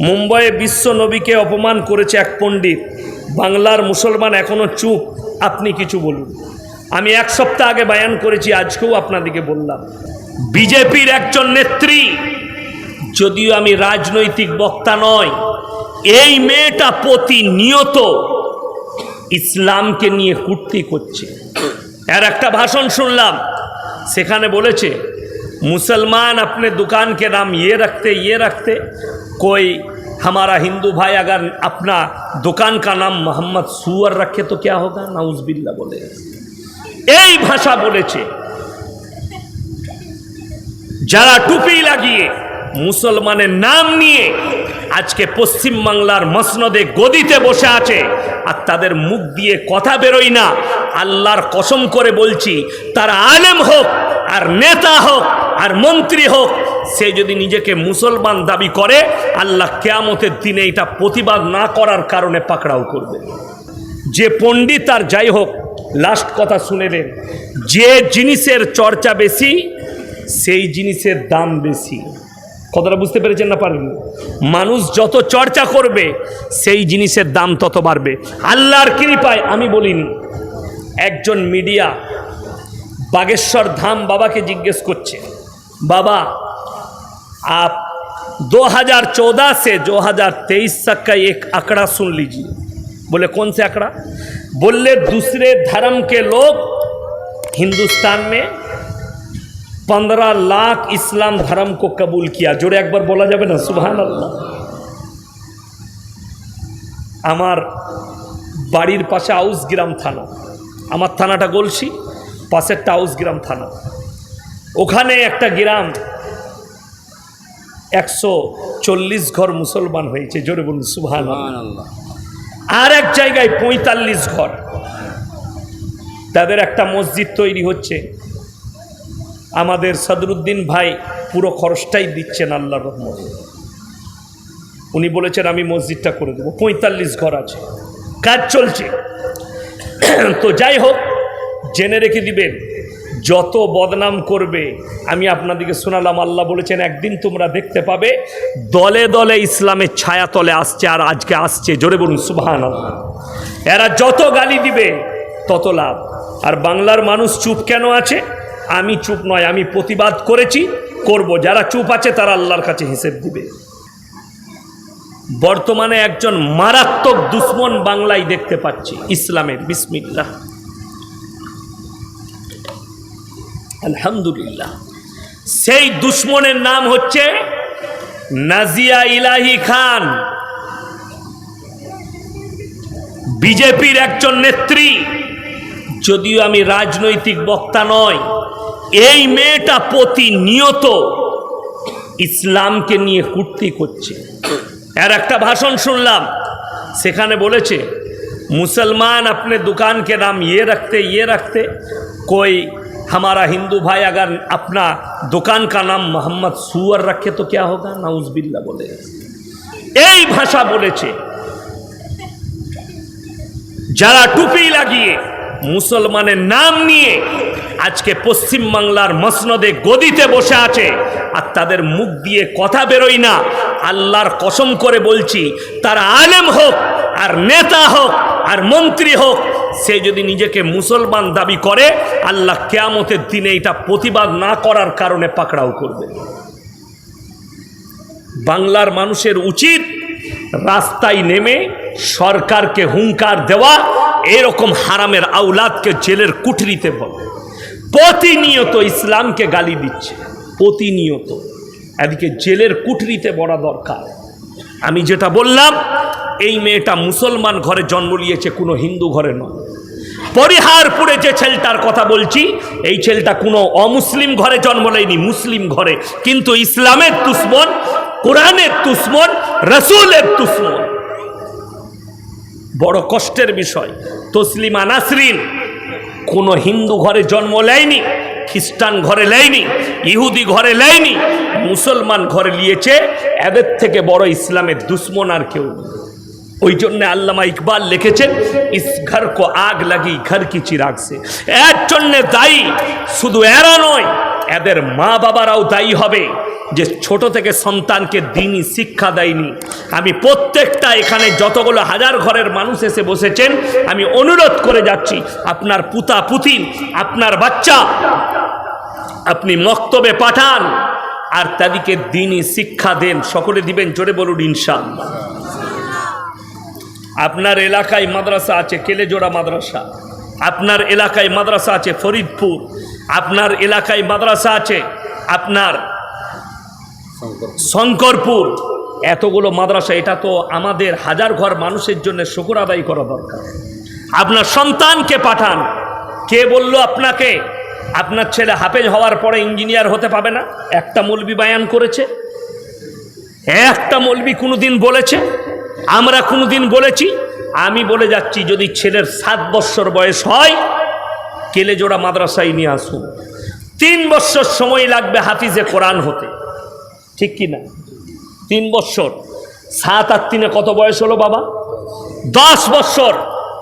মুম্বাইয়ে বিশ্ব নবীকে অপমান করেছে এক পণ্ডিত। বাংলার মুসলমান এখনও চুপ। আপনি কিছু বলুন। আমি এক সপ্তাহ আগে বায়ান করেছি, আজকেও আপনাদেরকে বললাম। বিজেপির একজন নেত্রী, যদিও আমি রাজনৈতিক বক্তা নয়, এই মেয়েটা প্রতিনিয়ত ইসলামকে নিয়ে কুর্তি করছে। এর একটা ভাষণ শুনলাম, সেখানে বলেছে मुसलमान अपने दुकान के नाम ये रखते ये रखते कोई हमारा हिंदू भाई अगर अपना दुकान का नाम मोहम्मद सुअर रखे तो क्या होगा नाउजबिल्ला बोले এই ভাষা বলেছে যারা টুপি লাগিয়ে মুসলমানের নাম নিয়ে আজকে পশ্চিম বাংলার মসনদে গদিতে বসে আছে আর তাদের মুখ দিয়ে কথা বেরোয় না আল্লাহর কসম করে বলছি তারা আলেম হোক আর নেতা হোক আর মন্ত্রী হোক, সে যদি নিজেকে মুসলমান দাবি করে, আল্লাহ কেয়ামতের দিনে এটা প্রতিবাদ না করার কারণে পাকড়াও করবে। যে পণ্ডিত আর যাই হোক লাস্ট কথা শুনেবেন যে জিনিসের চর্চা বেশি, সেই জিনিসের দাম বেশি। কথাটা বুঝতে পেরেছেন না পারেন মানুষ যত চর্চা করবে, সেই জিনিসের দাম তত বাড়বে। আল্লাহর কৃপায় আমি বলিনি একজন মিডিয়া, বাগেশ্বর ধাম বাবাকে জিজ্ঞেস করছে बाबा आप 2014 से 2023 तक का एक आंकड़ा सुन लीजिए बोले कौन से आंकड़ा बोले दूसरे धर्म के लोग हिंदुस्तान में पंद्रह लाख इस्लाम धर्म को कबूल किया जोड़े एक बार बोला जाए ना सुबह अल्लाह আমার বাড়ির পাশে আউস গ্রাম থানা আমার থানাটা গলসি পাশেরটা আউস গ্রাম থানা ওখানে একটা গ্রাম একশো চল্লিশ ঘর মুসলমান হয়েছে জোরে বলুন সুভান আর এক জায়গায় পঁয়তাল্লিশ ঘর। তাদের একটা মসজিদ তৈরি হচ্ছে। আমাদের সদরুদ্দিন ভাই পুরো খরচটাই দিচ্ছেন আল্লাহর রহমত। উনি বলেছেন আমি মসজিদটা করে দেবো। পঁয়তাল্লিশ ঘর আছে। কাজ চলছে। তো যাই হোক জেনে রেখে দিবেন যত বদনাম করবে, আমি আপনাদেরকে শোনালাম, আল্লাহ বলেছেন, একদিন তোমরা দেখতে পাবে, দলে দলে ইসলামের ছায়া তলে আসছে আর আজকে আসছে। জোরে বলুন সুবাহান এরা যত গালি দিবে, তত লাভ। আর বাংলার মানুষ চুপ কেন আছে? আমি চুপ নয়, আমি প্রতিবাদ করেছি, করব। যারা চুপ আছে, তারা আল্লাহর কাছে হিসেব দিবে। বর্তমানে একজন মারাত্মক দুশ্মন বাংলায় দেখতে পাচ্ছি, ইসলামের, বিসমিল্লাহ। আলহামদুলিল্লাহ সেই দুশ্মনের নাম হচ্ছে নাজিয়া ইলাহি খান বিজেপির একজন নেত্রী যদিও আমি রাজনৈতিক বক্তা নয় এই মেয়েটা প্রতিনিয়ত ইসলামকে নিয়ে কুর্তি করছে এর একটা ভাষণ শুনলাম সেখানে বলেছে मुसलमान अपने दुकान के नाम ये रखते ये रखते कोई हमारा हिंदू भाई अगर अपना दुकान का नाम मोहम्मद सुअर रखे तो क्या होगा नाउजबिल्ला बोले এই ভাষা বলেছে যারা টুপি লাগিয়ে মুসলমানের নাম নিয়ে আজকে পশ্চিম বাংলার মসনদে গদিতে বসে আছে আর তাদের মুখ দিয়ে কথা বেরোয় না আল্লাহর কসম করে বলছি তারা আলেম হোক আর নেতা হোক আর মন্ত্রী হোক সে যদি নিজেকে মুসলমান দাবি করে, আল্লাহ কেয়ামতের দিনে এটা প্রতিবাদ না করার কারণে পাকড়াও করবে। বাংলার মানুষের উচিত রাস্তায় নেমে সরকারকে হুঙ্কার দেওয়া, এরকম হারামের আউলাদকে জেলের কুঠরিতে বল। প্রতিনিয়ত ইসলামকে গালি দিচ্ছে, প্রতিনিয়ত। এদিকে জেলের কুঠরিতে বড়া দরকার। আমি যেটা বললাম এই মেয়েটা মুসলমান ঘরে জন্ম নিয়েছে, কোনো হিন্দু ঘরে নয়। পরিহারপুরে যে ছেলেটার কথা বলছি, এই ছেলেটা কোনো অমুসলিম ঘরে জন্ম নেয়নি, মুসলিম ঘরে। কিন্তু ইসলামের দুশ্মন, কোরআনের দুশ্মন, রসুলের দুশ্মন। বড় কষ্টের বিষয়, তসলিমা নাসরিন কোনো হিন্দু ঘরে জন্ম নেয়নি, খ্রিস্টান ঘরে নেয়নি, ইহুদি ঘরে নেয়নি, মুসলমান ঘরে নিয়েছে, এদের থেকে বড় ইসলামের দুশ্মন আর কেউ ওই জন্য আল্লামা ইকবাল লিখেছেন, ইস ঘর কো আগ লাগি, ঘর কি চিরাগ সে। এর জন্য দায়ী, শুধু এরা নয়, এদের মা বাবারাও দায়ী হবে যে ছোট থেকে সন্তানকে দিনই শিক্ষা দেয়নি। আমি প্রত্যেকটা এখানে যতগুলো হাজার ঘরের মানুষ এসে বসেছেন, আমি অনুরোধ করে যাচ্ছি, আপনার পুতা পুতিন, আপনার বাচ্চা, আপনি মক্তবে পাঠান, আর তাদেরকে দিনই শিক্ষা দেন। সকলে দিবেন, জোরে বলুন, ইনশাআল্লাহ। আপনার এলাকায় মাদ্রাসা আছে, কেলেজোড়া মাদ্রাসা। আপনার এলাকায় মাদ্রাসা আছে, ফরিদপুর। আপনার এলাকায় মাদ্রাসা আছে, আপনার শঙ্করপুর। এতগুলো মাদ্রাসা, এটা তো আমাদের হাজার ঘর মানুষের জন্য শুকুর আদায় করা দরকার। আপনার সন্তানকে পাঠান। কে বলল আপনাকে? আপনার ছেলে হাফেজ হওয়ার পরে ইঞ্জিনিয়ার হতে পাবে না? একটা মলবি বায়ান করেছে। একটা মলবি কোনোদিন বলেছে। আমরা কোনোদিন বলেছি, আমি বলে যাচ্ছি, যদি ছেলের সাত বৎসর বয়স হয়, কেলে জোড়া মাদ্রাসায় নিয়ে আসুন তিন বৎসর সময় লাগবে হাফিজে কোরআন হতে। ঠিক কি না তিন বৎসর। সাত আর তিনে কত বয়স হলো বাবা? দশ বৎসর।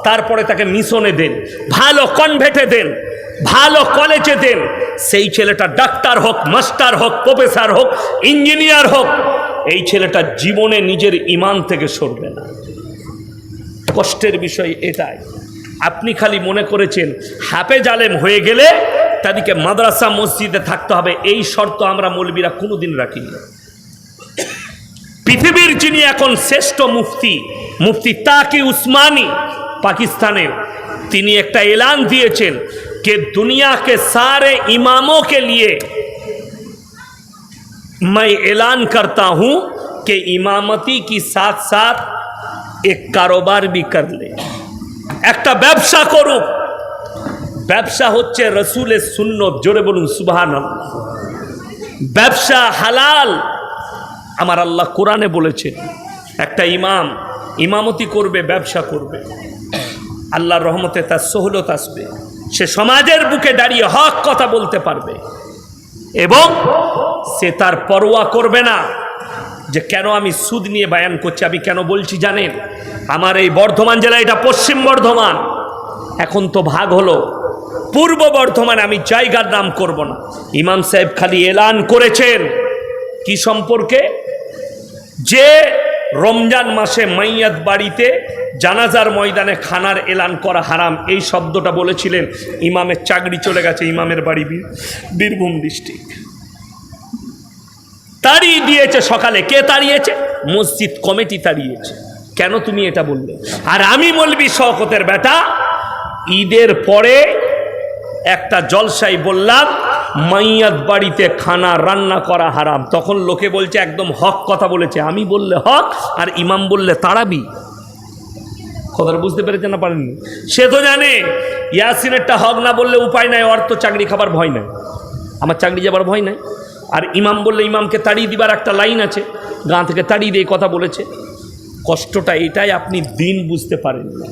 তারপরে তাকে মিশনে দেন, ভালো কনভেটে দেন, ভালো কলেজে দেন। সেই ছেলেটা ডাক্তার হোক মাস্টার হোক প্রফেসর হোক ইঞ্জিনিয়ার হোক এই ছেলেটা জীবনে নিজের ইমান থেকে সরবে না। কষ্টের বিষয় এটাই। আপনি খালি মনে করেছেন হাপে জালেম হয়ে গেলে তাদেরকে মাদ্রাসা, মসজিদে থাকতে হবে। এই শর্ত আমরা মৌলবীরা কোনোদিন রাখিনি। পৃথিবীর যিনি এখন শ্রেষ্ঠ মুফতি মুফতি তাকি উসমানি পাকিস্তানে, তিনি একটা এলান দিয়েছেন কে দুনিয়াকে সারে ইমামোকে নিয়ে मैं ऐलान करता हूं कि इमामती की साथ साथ एक कारोबार भी कर ले একটা ব্যবসা করুক ব্যবসা হচ্ছে রসুলের শূন্য জোরে বলুন সুবাহান ব্যবসা হালাল আমার আল্লাহ কোরআনে বলেছে একটা ইমাম ইমামতি করবে ব্যবসা করবে আল্লাহর রহমতে তার সহলত আসবে সে সমাজের বুকে দাঁড়িয়ে হক কথা বলতে পারবে এবং সে তার পরোয়া করবে না। যে কেন আমি সুদ নিয়ে বায়ান করছি, আমি কেন বলছি জানেন? আমার এই বর্ধমান জেলা এটা পশ্চিম বর্ধমান। এখন তো ভাগ হলো। পূর্ব বর্ধমানে আমি জায়গার নাম করব না। ইমাম সাহেব খালি এলান করেছেন। কি সম্পর্কে? যে রমজান মাসে মাইয়াত বাড়িতে জানাজার ময়দানে খানার এলান করা হারাম, এই শব্দটা বলেছিলেন ইমামের চাকরি চলে গেছে, ইমামের বাড়ি বীর- বীরভূম ডিস্ট্রিক্ট। তাড়িয়ে দিয়েছে সকালে। কে তাড়িয়েছে? মসজিদ কমিটি তাড়িয়েছে। কেন তুমি এটা বললে? আর আমি বলবি শওকতের বেটা, ঈদের পরে একটা জলসাই বললাম মাইয়াত বাড়িতে খানা রান্না করা হারাম। তখন লোকে বলছে, একদম হক কথা বলেছে। আমি বললে হক, আর ইমাম বললে তাড়াবি। কথাটা বুঝতে পেরেছে না পারেননি? সে তো জানে, ইয়াসিনেরটা হক না বললে উপায় নাই তো চাকরি খাবার ভয় নাই। আমার চাকরি যাবার ভয় নাই। আর ইমাম বললে ইমামকে তাড়িয়ে দিবার একটা লাইন আছে, গাঁ থেকে তাড়িয়ে দিয়ে কথা বলেছে। কষ্টটা এটাই আপনি দিন বুঝতে পারেননি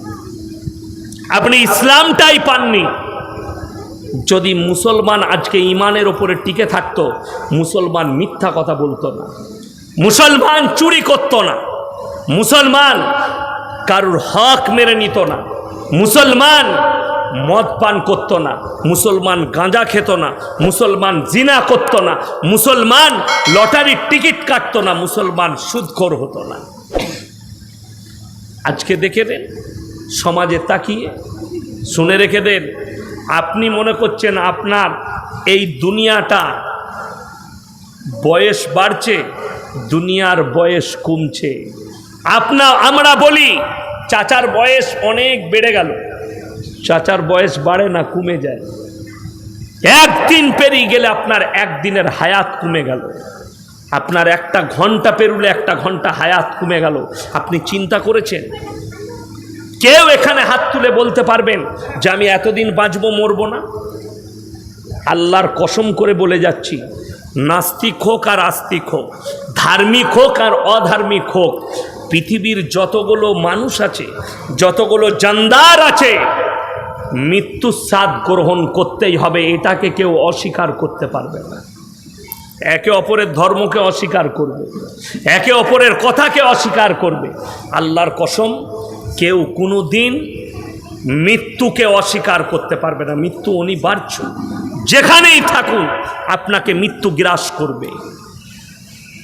আপনি ইসলামটাই পাননি। যদি মুসলমান আজকে ইমানের ওপরে টিকে থাকতো, মুসলমান মিথ্যা কথা বলতো না। মুসলমান চুরি করতো না। মুসলমান কারুর হক মেরে নিত না। মুসলমান মদ পান করতো না, মুসলমান গাঁজা খেত না, মুসলমান জিনা করতো না, মুসলমান লটারির টিকিট কাটতো না, মুসলমান সুদখোর হতো না। আজকে দেখে দেন, সমাজে তাকিয়ে শুনে রেখে দেন, আপনি মনে করছেন আপনার এই দুনিয়াটা বয়স বাড়ছে, দুনিয়ার বয়স কমছে। আপনা, আমরা বলি, চাচার বয়স অনেক বেড়ে গেল। চাচার বয়স বাড়ে না কমে যায়। একদিন পেরিয়ে গেলে আপনার একদিনের হায়াত কমে গেল। আপনার একটা ঘণ্টা পেরুলে একটা ঘণ্টা হায়াত কমে গেল। আপনি চিন্তা করেছেন? কেউ এখানে হাত তুলে বলতে পারবেন যে আমি এতদিন বাঁচবো, মরবো না? আল্লাহর কসম করে বলে যাচ্ছি, নাস্তিক হোক আর আস্তিক হোক, ধার্মিক হোক আর অধার্মিক হোক, পৃথিবীর যতগুলো মানুষ আছে, যতগুলো জানদার আছে মৃত্যু স্বাদ গ্রহণ করতেই হবে, এটাকে কেউ অস্বীকার করতে পারবে না। একে অপরের ধর্মকে অস্বীকার করবে, একে অপরের কথাকে অস্বীকার করবে। আল্লাহর কসম, কেউ কোনো দিন মৃত্যুকে অস্বীকার করতে পারবে না। মৃত্যু অনিবার্য। যেখানেই থাকুন আপনাকে মৃত্যু গ্রাস করবে।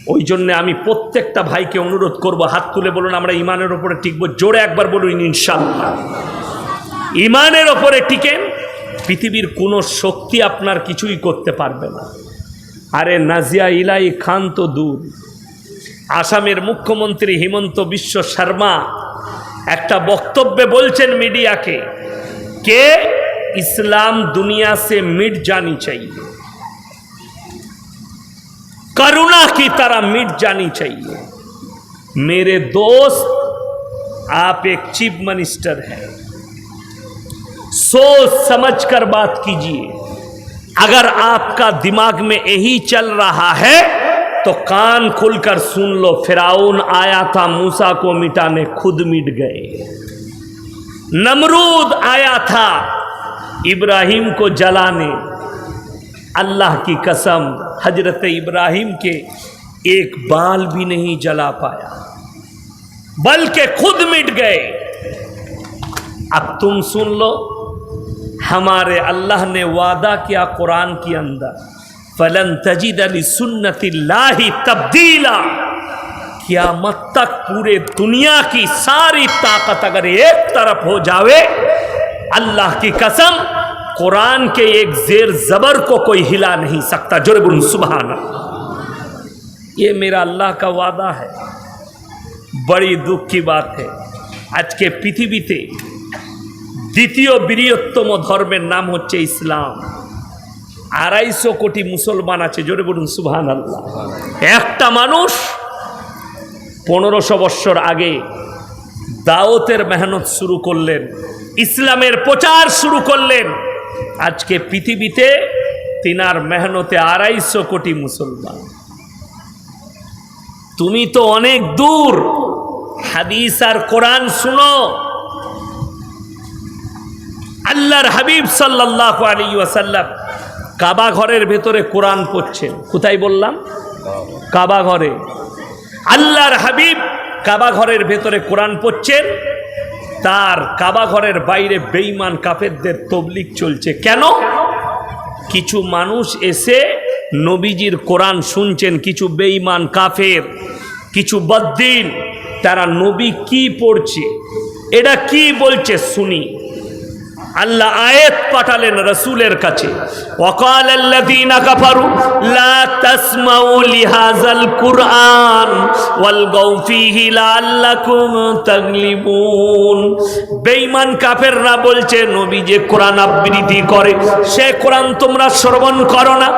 ওই জন্য আমি প্রত্যেকটা ভাইকে অনুরোধ করব, হাত তুলে বলুন, আমরা ইমানের ওপরে টিকবো। জোরে একবার বলুন ইনশাল্লাহ ইমানের ওপরে টিকেন পৃথিবীর কোনো শক্তি আপনার কিছুই করতে পারবে না আরে নাজিয়া ইলাই খান তো দূর আসামের মুখ্যমন্ত্রী হিমন্ত বিশ্ব শর্মা একটা বক্তব্যে বলছেন মিডিয়াকে কে ইসলাম দুনিয়া से मिट जानी चाहिए करुणा की तरह मिट जानी चाहिए मेरे दोस्त आप एक चीफ मिनिस्टर हैं सोच समझ कर बात कीजिए। अगर आपका दिमाग में यही चल रहा है तो कान खुलकर सुन लो। फिराउन आया था मूसा को मिटाने, खुद मिट गए। नमरूद आया था इब्राहिम को जलाने। अल्लाह की कसम, हज़रत इब्राहिम के एक बाल भी नहीं जला पाया, बल्कि खुद मिट गए। अब तुम सुन लो हमारे अल्लाह ने वादा किया कुरान के अंदर, फलन तजिद अली लाही तब्दीला क्या मत तक पूरे दुनिया की सारी ताकत अगर एक तरफ़ हो जावे, अल्लाह की कसम, कुरान के एक जेर जबर को कोई हिला नहीं सकता। जुर्बुल सुबहाना ये मेरा अल्लाह का वादा है। बड़ी दुख की बात है। आज के पृथ्वी थे দ্বিতীয় বৃহত্তম ধর্মের নাম হচ্ছে ইসলাম। আড়াইশো কোটি মুসলমান আছে, জোরে বলুন সুবহান আল্লাহ একটা মানুষ পনেরোশো বৎসর আগে দাওতের মেহনত শুরু করলেন, ইসলামের প্রচার শুরু করলেন। আজকে পৃথিবীতে তিনার মেহনতে আড়াইশো কোটি মুসলমান। তুমি তো অনেক দূর, হাদিস আর কোরআন শুনো আল্লাহর হাবিব সাল্লাহ আলী ওয়াসাল্লাম কাবা ঘরের ভেতরে কোরআন পড়ছেন। কোথায় বললাম? কাবা ঘরে। আল্লাহর হাবিব কাবা ঘরের ভেতরে কোরআন পড়ছেন। তার কাবা ঘরের বাইরে বেইমান কাফেরদের তবলিক চলছে। কেন? কিছু মানুষ এসে নবীজির কোরআন শুনছেন, কিছু বেইমান কাফের, কিছু বদ্দিন, তারা নবী কি পড়ছে? এটা কি বলছে শুনি। আল্লাহ আয়েত পাঠালেন রসুলের কাছে। ওকাল আল্লাযীনা কাফারু, লা তাসমাউ কুরআন ওয়াল গাউফিহি লাআল্লাকুম তাগলিবুন। বেঈমান কাফেররা বলছে, নবী যে কোরআন আবৃত্তি করে, সে কোরআন তোমরা শ্রবণ করো না।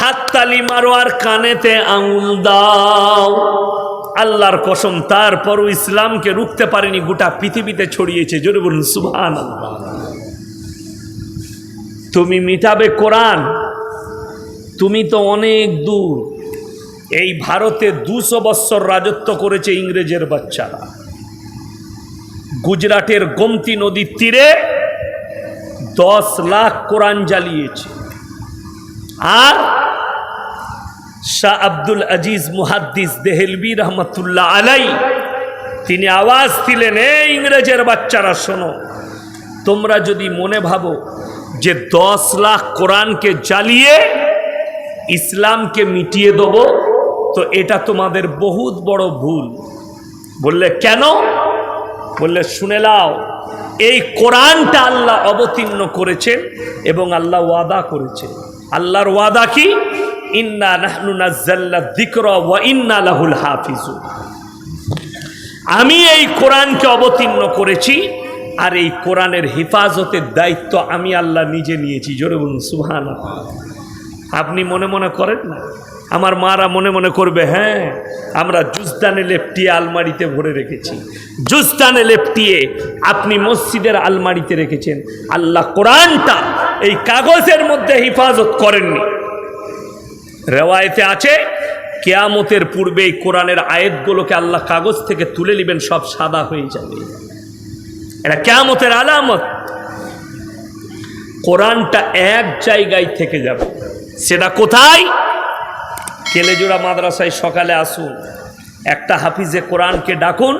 হাততালি মারো আর কানেতে আঙুল দাও। আল্লাহর কসম, তারপরও ইসলামকে রুখতে পারেনি, গোটা পৃথিবীতে ছড়িয়েছে। জোরে বলুন, সুবহানাল্লাহ। তুমি মিটাবে কোরআন, তুমি তো অনেক দূর। এই ভারতে দুশো বৎসর রাজত্ব করেছে ইংরেজের বাচ্চারা। গুজরাটের গোমতি নদীর তীরে দশ লাখ কোরআন জ্বালিয়েছে। আর শাহ আব্দুল আজিজ মুহাদ্দিস দেহেলবি রহমতুল্লাহ আলাই, তিনি আওয়াজ দিলেন, এই ইংরেজের বাচ্চারা শোনো, তোমরা যদি মনে ভাবো যে দশ লাখ কোরআনকে জ্বালিয়ে ইসলামকে মিটিয়ে দেব, তো এটা তোমাদের বহুত বড় ভুল। বললে, কেন? বললে, শুনে লাও এই কোরআনটা আল্লাহ অবতীর্ণ করেছেন এবং আল্লাহ ওয়াদা করেছেন আল্লাহর ওয়াদা কি? ইন্না নাহনু নাজ্জাল্লা যিকরা ওয়া ইন্না লাহুল হাফিজুন। আমি এই কোরআনকে অবতীর্ণ করেছি আর এই কোরআনের হেফাজতের দায়িত্ব আমি আল্লাহ নিজে নিয়েছি। জোরে বলুন সুহান আপনি মনে মনে করেন না? আমার মারা মনে মনে করবে হ্যাঁ আমরা জুস্তানে লেপটিয়ে আলমারিতে ভরে রেখেছি। জুস্তানে লেপটিয়ে আপনি মসজিদের আলমারিতে রেখেছেন। আল্লাহ কোরআনটা এই কাগজের মধ্যে হেফাজত করেননি। রেওয়ায়তে আছে, কেয়ামতের পূর্বে এই কোরআনের আয়াতগুলোকে আল্লাহ কাগজ থেকে তুলে নেবেন, সব সাদা হয়ে যাবে। এটা কেয়ামতের আলামত। কোরআনটা এক জায়গায় থেকে যাবে। সেটা কোথায়? কেলেজোড়া মাদ্রাসায় সকালে আসুন। একটা হাফিজে কোরআনকে ডাকুন,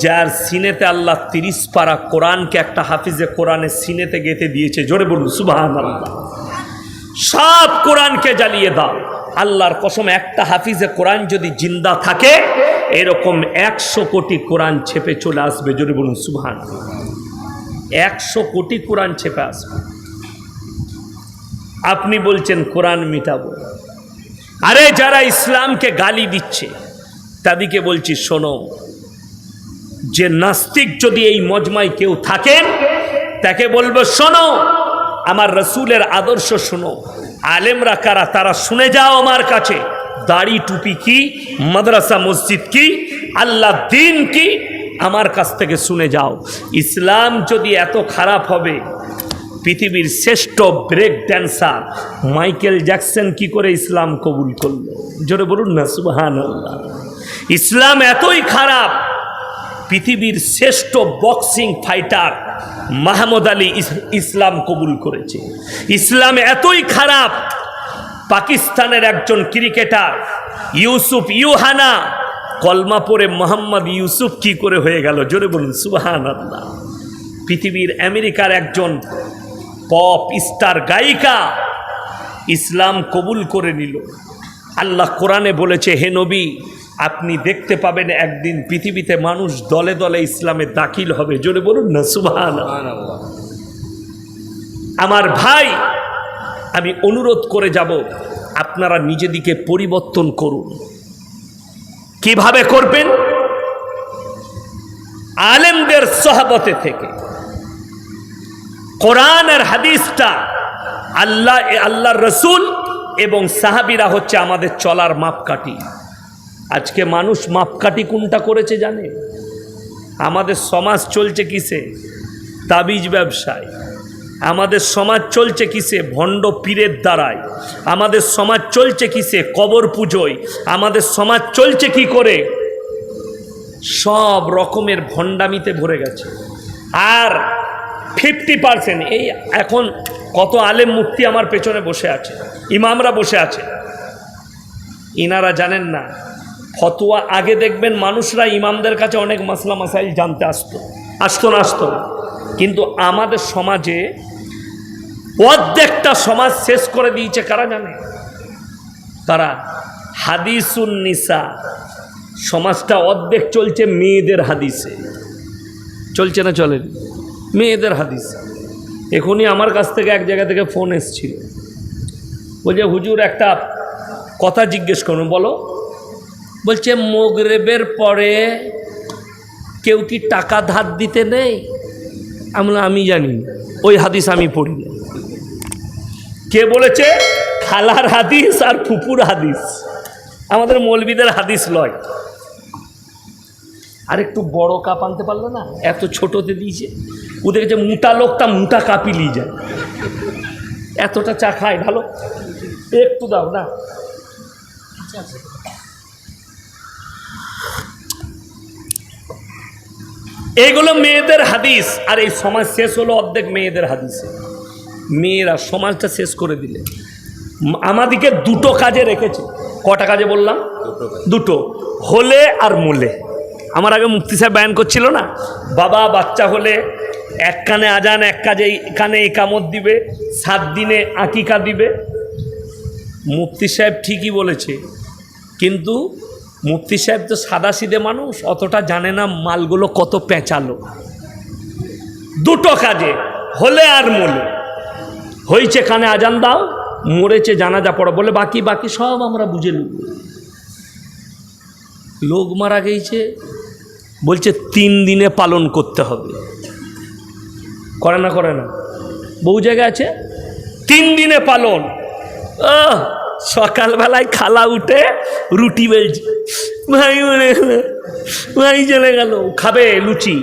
যার সিনেতে আল্লাহ তিরিশ পারা কোরআনকে একটা হাফিজে কোরআনের সিনেতে গেতে দিয়েছে। জোরে বলুন সুবাহ সব কোরআনকে জ্বালিয়ে দাও। আল্লাহর কসম, একটা হাফিজে কোরআন যদি জিন্দা থাকে, এরকম একশো কোটি কোরআন ছেপে চলে আসবে। জোরে বলুন সুবহান একশো কোটি কোরআন ছেপে আসবে আপনি বলছেন কোরআন মিটাবো। আরে যারা ইসলামকে গালি দিচ্ছে, তাদেরকে বলছি শোনো, যে নাস্তিক যদি এই মজমায় কেউ থাকেন তাকে বলব শোনো, আমার রসুলের আদর্শ শোনো। আলেমরা কারা, তারা শুনে যাও আমার কাছে, দাড়ি টুপি কি, মাদ্রাসা মসজিদ কি, আল্লাহ দিন কি আমার কাছ থেকে শুনে যাও। ইসলাম যদি এত খারাপ হবে, পৃথিবীর শ্রেষ্ঠ ব্রেক ড্যান্সার মাইকেল জ্যাকসন কি করে ইসলাম কবুল করল? জোরে বলুন না সুবাহান ইসলাম এতই খারাপ, পৃথিবীর শ্রেষ্ঠ বক্সিং ফাইটার মাহমুদ আলী ইসলাম কবুল করেছে। ইসলাম এতই খারাপ, পাকিস্তানের একজন ক্রিকেটার ইউসুফ ইউহানা কলমা পরে মোহাম্মদ ইউসুফ কি করে হয়ে গেল? জোরে বলুন সুবাহান আল্লাহ পৃথিবীর আমেরিকার একজন পপ স্টার গায়িকা ইসলাম কবুল করে নিল। আল্লাহ কোরআনে বলেছে, হে নবী, আপনি দেখতে পাবেন একদিন পৃথিবীতে মানুষ দলে দলে ইসলামে দাখিল হবে। জোরে বলুন না সুবহান আমার ভাই, আমি অনুরোধ করে যাব, আপনারা নিজেদিকে পরিবর্তন করুন। কীভাবে করবেন? আলেমদের সহবতে থেকে। কোরআন আর হাদিসটা আল্লাহ আল্লাহর রসুল এবং সাহাবিরা হচ্ছে আমাদের চলার মাপকাঠি। আজকে মানুষ মাপকাঠি কোনটা করেছে জানে? আমাদের সমাজ চলছে কিসে? তাবিজ ব্যবসায়। আমাদের সমাজ চলছে কিসে? ভণ্ড পীরের দ্বারায়। আমাদের সমাজ চলছে কিসে? কবর পুজোয়। আমাদের সমাজ চলছে কি করে? সব রকমের ভণ্ডামিতে ভরে গেছে। আর ফিফটি পার্সেন্ট এই এখন কত আলেম মুক্তি আমার পেছনে বসে আছে, ইমামরা বসে আছে। ইনারা জানেন না, ফতোয়া আগে দেখবেন মানুষরা ইমামদের কাছে অনেক মাসলা মাসাইল জানতে আসতো। আসতো না, আসতো। কিন্তু আমাদের সমাজে অর্ধেকটা সমাজ শেষ করে দিয়েছে, কারা জানে? তারা হাদিসুন নিসা। সমাজটা অর্ধেক চলছে মেয়েদের হাদিসে। চলছে না চলেন মেয়েদের হাদিস। এখনই আমার কাছ থেকে এক জায়গা থেকে ফোন এসছিল। বলছে, হুজুর, একটা কথা জিজ্ঞেস করুন, বলো। বলছে, মোগরেবের পরে কেউ কি টাকা ধার দিতে নেই? আমি বললাম, আমি জানি ওই হাদিস আমি পড়ি। না। কে বলেছে? খালার হাদিস আর ফুপুর হাদিস। আমাদের মৌলবিদের হাদিস লয়। আর একটু বড় কাপ আনতে পারল না? এত ছোটতে দিয়েছে। ওদের যে মোটা লোকটা মোটা কাপই নিয়ে যায়। এতটা চা খায় ভালো? একটু দাও না। এগুলো মেয়েদের হাদিস। আর এই সমাজ শেষ হলো অর্ধেক মেয়েদের হাদিসে। মেয়েরা সমাজটা শেষ করে দিলে। আমাদিকে দুটো কাজে রেখেছে। কটা কাজে বললাম? দুটো। হলে আর মূলে। আমার আগে মুক্তি সাহেব বয়ান করছিল না? বাবা বাচ্চা হলে এক কানে আজান, এক কাজে কানে একামত দিবে, সাত দিনে আকিকা দিবে। মুফতি সাহেব ঠিকই বলেছে। কিন্তু মুফতি সাহেব তো সাদা সিধে মানুষ অতটা জানে না মালগুলো কত পেঁচালো। দুটো কাজে হলে আর মলে। হয়েছে কানে আজান দাও মরেছে জানাজা পড়া বলে বাকি বাকি সব আমরা বুঝে নেব। লোক মারা গেছে বলছে তিন দিনে পালন করতে হবে। করে না করে না। বহু জায়গায় আছে? তিন দিনে পালন। আহ, সকালবেলায় খালা উঠে রুটি বেলছে। ভাই গেল, ভাই চলে গেল খাবে লুচি।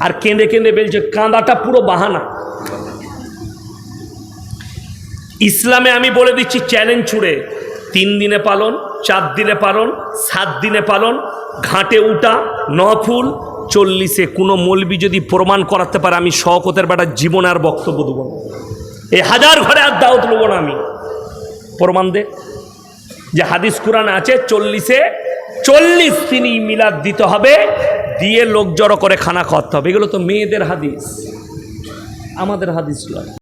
আর কেঁদে কেঁদে বেলছে কাঁদাটা পুরো বাহানা। ইসলামে আমি বলে দিচ্ছি চ্যালেঞ্জ ছুড়ে। তিন দিনে পালন চার দিনে পালন সাত দিনে পালন ঘাটে উঠা নফুল চল্লিশে কোনো মলবি যদি প্রমাণ করাতে পারে আমি শওকতের বেটা জীবন আর বক্তব্য দেবো না। এই হাজার ঘরে আর দাওয়াত নেব না আমি। প্রমাণ দে। যে হাদিস কোরআন আছে, চল্লিশে, চল্লিশ তিনি মিলাদ দিতে হবে, দিয়ে লোক জড়ো করে খানা খাওয়াতে হবে। এগুলো তো মেয়েদের হাদিস, আমাদের হাদিস